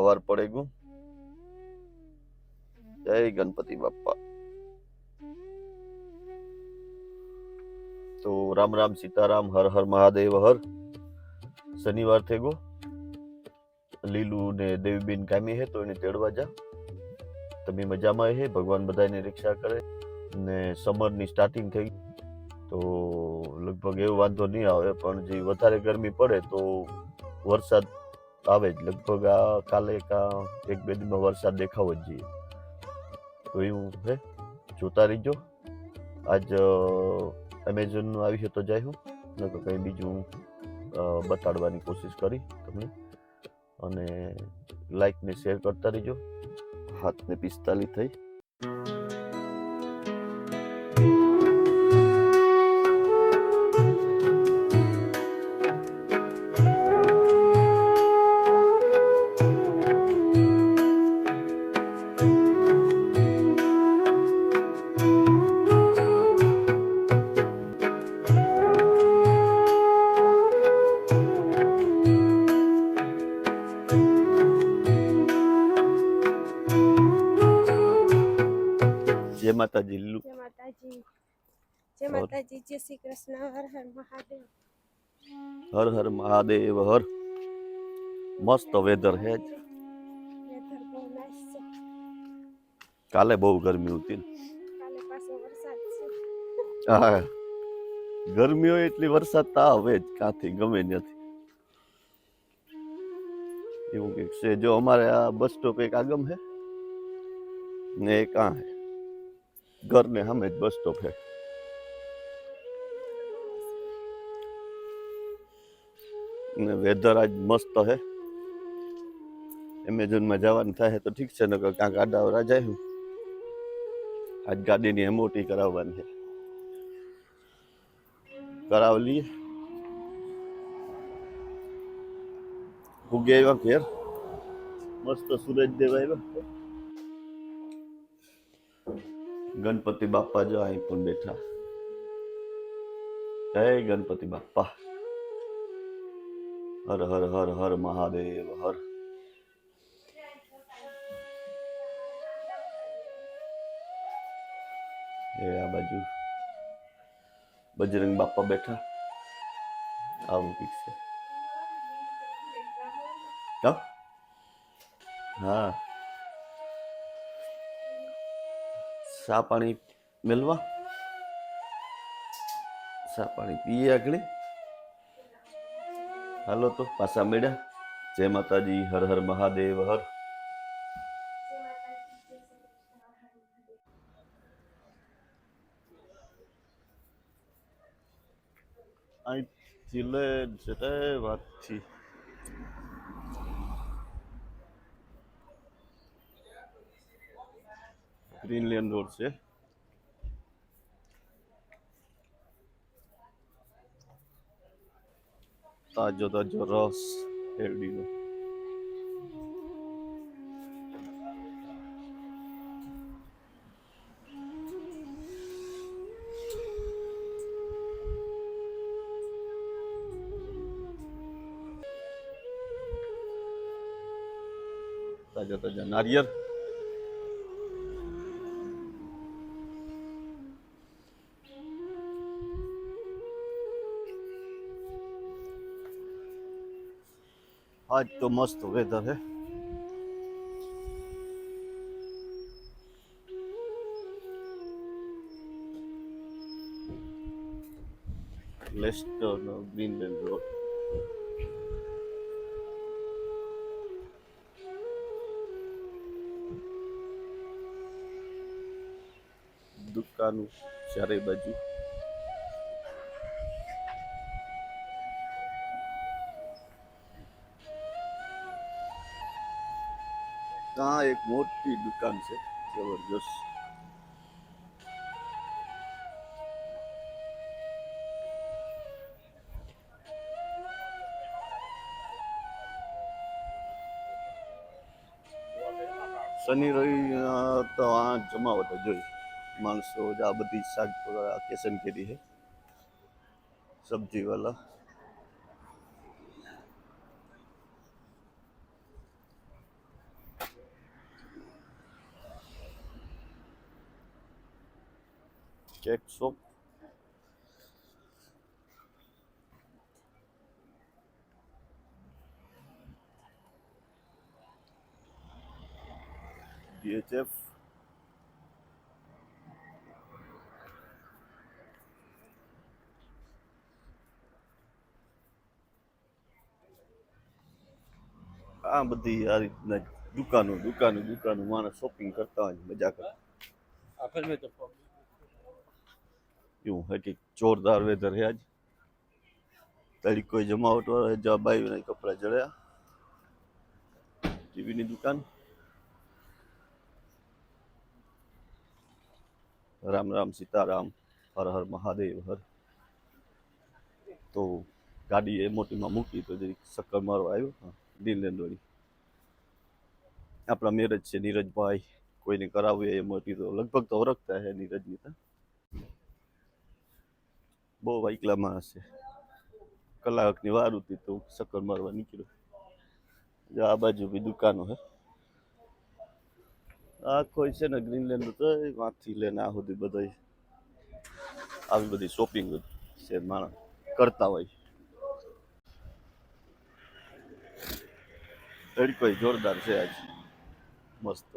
સવાર પડે ગયું જય ગણપતિ બાપ્પા. તો રામ રામ સીતારામ, હર હર મહાદેવ, હર. શનિવાર થઈ ગયો લીલુ ને દેવીબેન કામી હે તો એને તેડવા જા. તમે મજામાં હે, ભગવાન બધાની રક્ષા કરે. ને સમરની સ્ટાર્ટિંગ થઈ તો લગભગ એવો વાંધો નહીં આવે, પણ જે વધારે ગરમી પડે તો વરસાદ આવે જ. લગભગ આ કાલે કા એક બે દિનમાં વરસાદ દેખાવો જ જોઈએ. તો એવું હે. જોતા રહીજો. આજ એમેઝોનનું આવી છે તો જાય હું. નકર કંઈ બીજું બતાડવાની કોશિશ કરી તમને. અને લાઈક ને શેર કરતા રહીજો. હાથને પિસ્તાલીસ થઈ. માતાજી જય માતાજી જય શ્રી કૃષ્ણ હર હર મહાદેવ હર હર મહાદેવ હર મસ્ત વેધર હે જ. વેધર બહુ નાઈસ છે કાલે બહુ ગરમી હતી ને. કાલે પાછો વરસાદ છે હા ગરમી હોય એટલી વરસાદ તો આવે જ કાંથી ગમે નથી એવું કંઈક છે જો અમારે આ બસ સ્ટોપ એક આગમ હે ને એક આ હે ઘર ને સામે જ બસ સ્ટોપ હે ને વેધર આજ મસ્ત હે. એમેઝોનમાં જવાનું થાય તો ઠીક છે, નકર ગાડા આડાવરા જાય આજ ગાડીની એમઓટી કરાવવાની છે કરાવી લઈએ. ફુગે આવ્યા ઘેર. મસ્ત સૂરજ દેવ આવ્યા. ગણપતિ બાપા જો અહીં પણ બેઠા. જય ગણપતિ બાપા હર હર હર હર મહાદેવ, હર. એ આ બાજુ બજરંગ બાપા બેઠા. આવું કંઈક છે. હા. સા પાણી મેલવા? સા પાણી પીએ આગળ. હાલો તો પાછા મેળ્યા. જય માતાજી, હર હર મહાદેવ, હર. અહીંથી વાત જતે વાતથી ગ્રીનલેન્ડ રોડ છે તાજો તાજો રસ શેરડીનો તાજા તાજા નારિયેળ આજ તો મસ્ત વેધર હે લેસ્ટર નો ગ્રીનલેન્ડ રોડ દુકાનો ચારે બાજુ ત્યાં એક મોટી દુકાન છે જબરજસ્ત શનિ રવિ અ, તો આ જમાવટ જ જોઈ માણસો જ આ બધી શાક કેસન કેરી છે સબ્જી વાલા કેક શોપ DHF આ બધી આ રીતના દુકાનો દુકાનો દુકાનો, માણસ શોપિંગ કરતા હોય મજા કરતા એવું હે કે જોરદાર વેધર છે આજ તારી કોઈ જમાવટ વાળા જવાબ આવ્યું નહીં કપડા જડ્યા ટીવીની દુકાન રામ રામ સીતારામ હર હર મહાદેવ હર તો ગાડી એ મોટીમાં મૂકી તો જરીક ચક્કર મારવા આવ્યો હા દિલલેન્ડ વાળી આપણા મેરેજ છે નીરજભાઈ કોઈને કરાવવું એ મોટી તો લગભગ તો ઓળખતા હે નીરજની તો બહુ એકલા માણસ છે કલાકની વાર હતી તો ચક્કર મારવા નીકળ્યો. જો આ બાજુ બી દુકાનો હે. કોઈ છે ને ગ્રીનલેન્ડ તો વાંથી લઈને આ સુધી બધા આવી બધી શોપિંગ છે માણસ કરતા હોય. તડકો જોરદાર છે આજ. મસ્ત.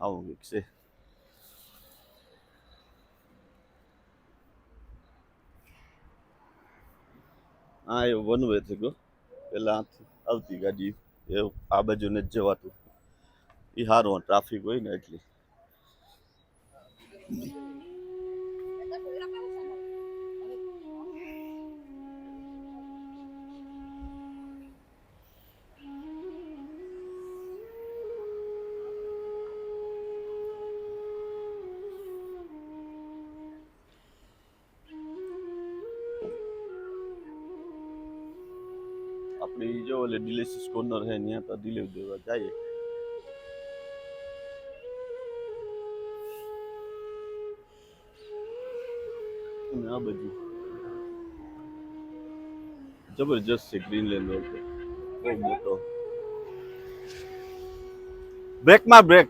આવું કંઈક છે હા એ વન વે થઈ ગયો પેલા આવતી ગાડી એ આ બાજુ ને જવાતું. એ સારું ટ્રાફિક હોય ને એટલે. આપણી જો ઓલે ડિલેસિસ કોર્નર હે ત્યાં તો ડિલિવરી દેવા જઈએ અને આ બાજુ જબરજસ્ત છે ગ્રીનલેન્ડ રોડ તો બહુ મોટો બ્રેકમાં બ્રેક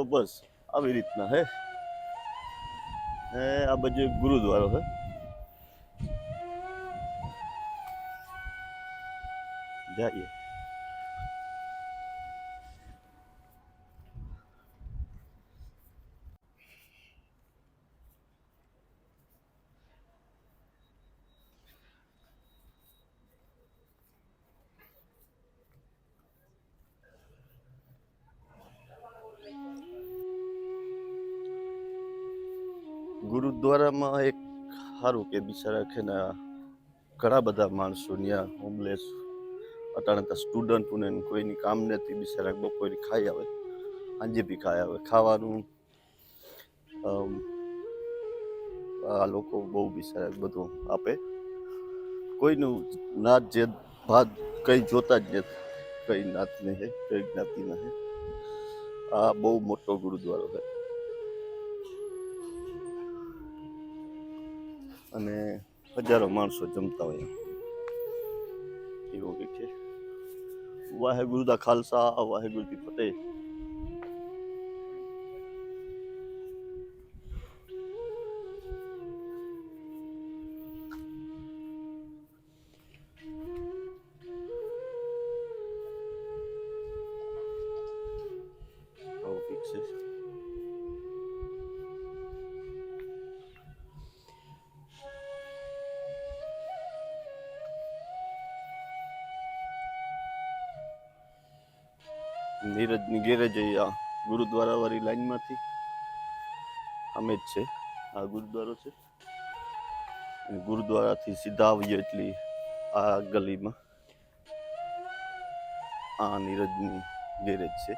તો બસ આવી રીતના હે હે આ બાજુ એક ગુરુદ્વારો હે જઈએ ગુરુદ્વારામાં એક સારું કે બિચારા કે ઘણા બધા માણસો ત્યાં હોમલેસ અટાણતા સ્ટુડન્ટોને કોઈની કામ નથી, બિચારા બપોરે ખાઈ આવે, સાંજે બી ખાઈ આવે. ખાવાનું આ લોકો બહુ બિચારા બધું આપે. કોઈનું નાત જે ભાત કંઈ જોતા જ નથી. કઈ નાત નહીં, કઈ જ્ઞાતિ નહીં. આ બહુ મોટો ગુરુદ્વારો છે. અને હજારો માણસો જમતા હોય એવો કે છે. વાહેગુરુ દા ખાલસા વાહેગુરુ દી ફતેહ. નીરજની ઘેરે જઈ આ ગુરુદ્વારા વાળી લાઈનમાંથી. અમે જ છે. આ ગુરુદ્વારો છે. ગુરુદ્વારાથી સીધા આવીએ એટલી આ ગલીમાં આ નીરજની ગેરેજ છે.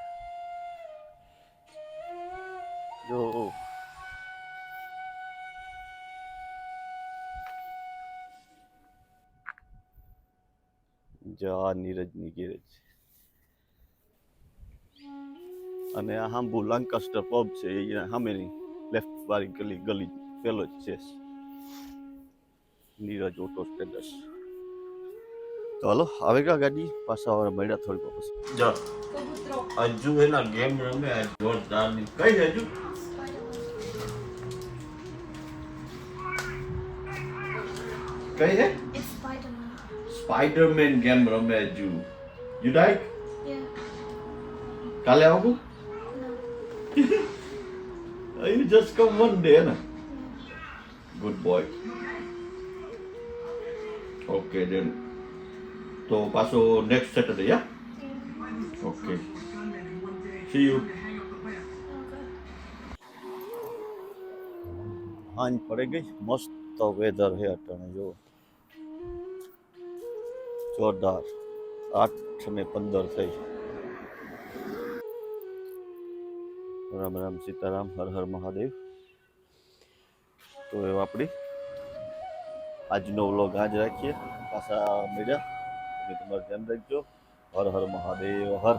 જો આ નીરજની ગેરેજ છે. અને આ હાંભુ લાંકાસ્ટર પબ છે એ સામેની લેફ્ટ વાળી ગલી ગલી પેલો જ છે નીરજ ઓટો સ્ટેટસ તો હાલો આવે કા ગાડી પાછા હવે મળ્યા થોડીક પછી જો હજુ એના ગેમ રમે આ જોરદાર ની કઈ છે હજુ કઈ છે It's Spider-Man. સ્પાઈડરમેન ગેમ રમે હજુ યુ લાઈક Yeah. કાલે આવું No. You just come one day ને ગુડ બોય ઓકે દેન તો પાછો next Saturday yeah Yeah. Okay see you Okay. હાંજ પડી ગઈ મસ્ત વેધર છે અટાણે જો જોરદાર આઠ ને પંદર થઈ રામ રામ સીતારામ, હર હર મહાદેવ. તો એ આપણી આજનો વ્લોગ આજ રાખીએ. પાછા મળ્યા. તમે તમારું ધ્યાન રાખજો. હર હર મહાદેવ, હર.